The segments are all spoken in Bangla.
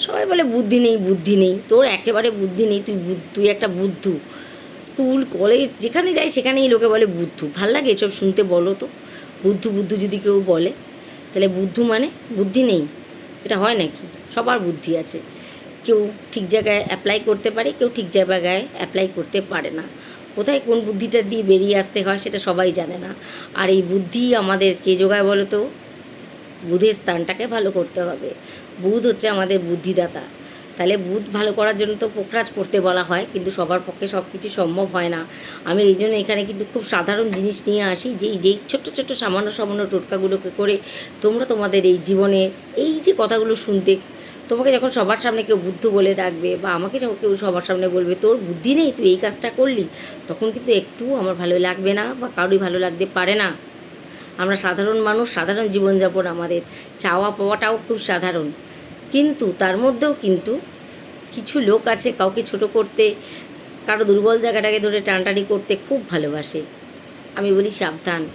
সবাই বলে বুদ্ধি নেই বুদ্ধি নেই। তোর একেবারে বুদ্ধি নেই, তুই তুই একটা বুদ্ধু। স্কুল, কলেজ, যেখানে যাই সেখানেই লোকে বলে বুদ্ধু। ভালো লাগে এসব শুনতে, বলো তো। বুদ্ধু বুদ্ধু যদি কেউ বলে, তাহলে বুদ্ধু মানে বুদ্ধি নেই। এটা হয় নাকি? সবার বুদ্ধি আছে। কেউ ঠিক জায়গায় অ্যাপ্লাই করতে পারে, কেউ ঠিক জায়গায় অ্যাপ্লাই করতে পারে না। কোথায় কোন বুদ্ধিটা দিয়ে বেরিয়ে আসতে হয় সেটা সবাই জানে না। আর এই বুদ্ধি আমাদের কে যোগায় বলো তো। বুধের স্থানটাকে ভালো করতে হবে। বুধ হচ্ছে আমাদের বুদ্ধিদাতা। তাহলে বুধ ভালো করার জন্য তো পোকরাজ পড়তে বলা হয়, কিন্তু সবার পক্ষে সব কিছু সম্ভব হয় না। আমি এই জন্য এখানে কিন্তু খুব সাধারণ জিনিস নিয়ে আসি, যে যেই ছোট্ট ছোট্ট সামান্য সামান্য টোটকাগুলোকে করে তোমরা তোমাদের এই জীবনে এই যে কথাগুলো শুনতে, তোমাকে যখন সবার সামনে কেউ বুদ্ধ বলে ডাকবে বা আমাকে যখন কেউ সবার সামনে বলবে, তোর বুদ্ধি নেই, তুই এই কাজটা করলি, তখন কিন্তু একটু আমার ভালো লাগবে না বা কারোই ভালো লাগতে পারে না। আমরা সাধারণ মানুষ, সাধারণ জীবনযাপন আমাদের। চাওয়া পাওয়াটাও খুব সাধারণ। কিন্তু তার মধ্যেও কিন্তু কিছু লোক আছে কাউকে ছোট করতে, কারও দুর্বল জায়গাটাকে ধরে টানটানি করতে খুব ভালোবাসে। আমি বলি সাবধান।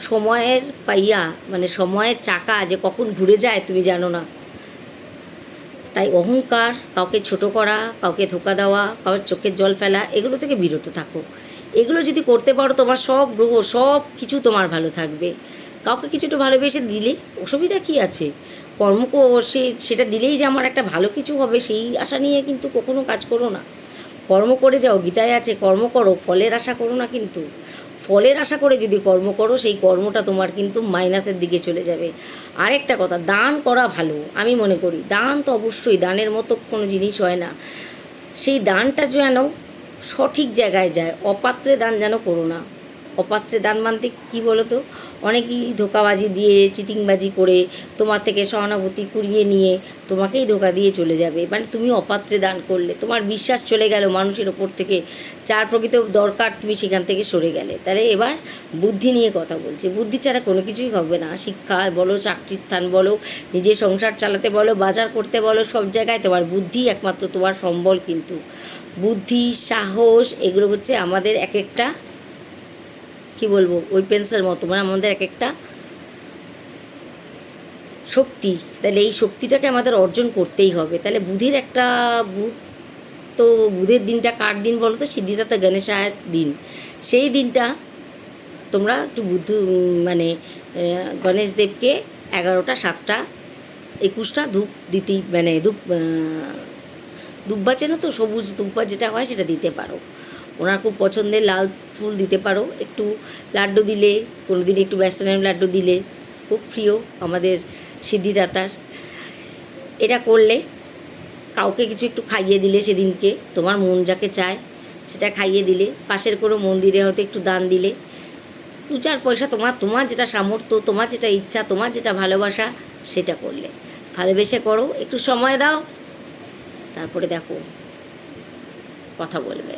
সময়ের পাইয়া মানে সময়ের চাকা যে কখন ঘুরে যায় তুমি জানো না। তাই অহংকার, কাউকে ছোট করা, কাউকে ধোকা দেওয়া, কারোর চোখের জল ফেলা, এগুলো থেকে বিরত থাকো। এগুলো যদি করতে পারো, তোমার সব গ্রহ, সব কিছু তোমার ভালো থাকবে। কাউকে কিছুটা ভালোবেসে দিলে অসুবিধা কী আছে? কর্ম সে, সেটা দিলেই যে আমার একটা ভালো কিছু হবে, সেই আশা নিয়ে কিন্তু কখনো কাজ করো না। কর্ম করে যাও, গীতায় আছে, কর্ম করো, ফলের আশা করো না কিন্তু। ফলের আশা করে যদি কর্ম করো, সেই কর্মটা তোমার কিন্তু মাইনাসের দিকে চলে যাবে। আরেকটা কথা, দান করা ভালো, আমি মনে করি। দান তো অবশ্যই, দানের মতো কোনো জিনিস হয় না। সেই দানটা যেন সঠিক জায়গায় যায় অপাত্রে দান যেন করো না। অপাত্রে দান মানতে কী বলো তো অনেকেই ধোকাবাজি দিয়ে, চিটিংবাজি করে, তোমার থেকে সহানুভূতি কুড়িয়ে নিয়ে তোমাকেই ধোকা দিয়ে চলে যাবে। মানে তুমি অপাত্রে দান করলে, তোমার বিশ্বাস চলে গেল মানুষের ওপর থেকে, যার প্রকৃত দরকার তুমি সেখান থেকে সরে গেলে। তাহলে এবার বুদ্ধি নিয়ে কথা বলছে। বুদ্ধি ছাড়া কোনো কিছুই হবে না। শিক্ষা বলো, চাকরি স্থান বলো নিজের সংসার চালাতে বলো, বাজার করতে বলো, সব জায়গায় তোমার বুদ্ধি একমাত্র তোমার সম্বল কিন্তু। বুদ্ধি, সাহস, এগুলো হচ্ছে আমাদের এক একটা কি বলব? ওয়েপেন্সের মতো মানে আমাদের এক একটা শক্তি। তাহলে এই শক্তিটাকে আমাদের অর্জন করতেই হবে। তাহলে বুধের একটা বুধ, তো বুধের দিনটা কার দিন বলো তো? সিদ্ধিদাতা গণেশায়ের দিন। সেই দিনটা তোমরা একটু বুদ্ধ মানে গণেশ দেবকে এগারোটা, সাতটা, একুশটা ধূপ দিতেই মানে ধূপ দুব্বা চেনো তো? সবুজ দুব্বা যেটা হয় সেটা দিতে পারো। ওনার খুব পছন্দের, লাল ফুল দিতে পারো। একটু লাড্ডু দিলে কোনো দিন একটু বেসনের লাড্ডু দিলে খুব প্রিয় আমাদের সিদ্ধিদাতার। এটা করলে কাউকে কিছু একটু খাইয়ে দিলে সেদিনকে, তোমার মন যাকে চায় সেটা খাইয়ে দিলে। পাশের কোনো মন্দিরে হয়তো একটু দান দিলে। দু চার পয়সা তোমার তোমার যেটা সামর্থ্য, তোমার যেটা ইচ্ছা, তোমার যেটা ভালোবাসা সেটা করলে। ভালোবেসে করো, একটু সময় দাও, তারপরে দেখো, কথা বলবে।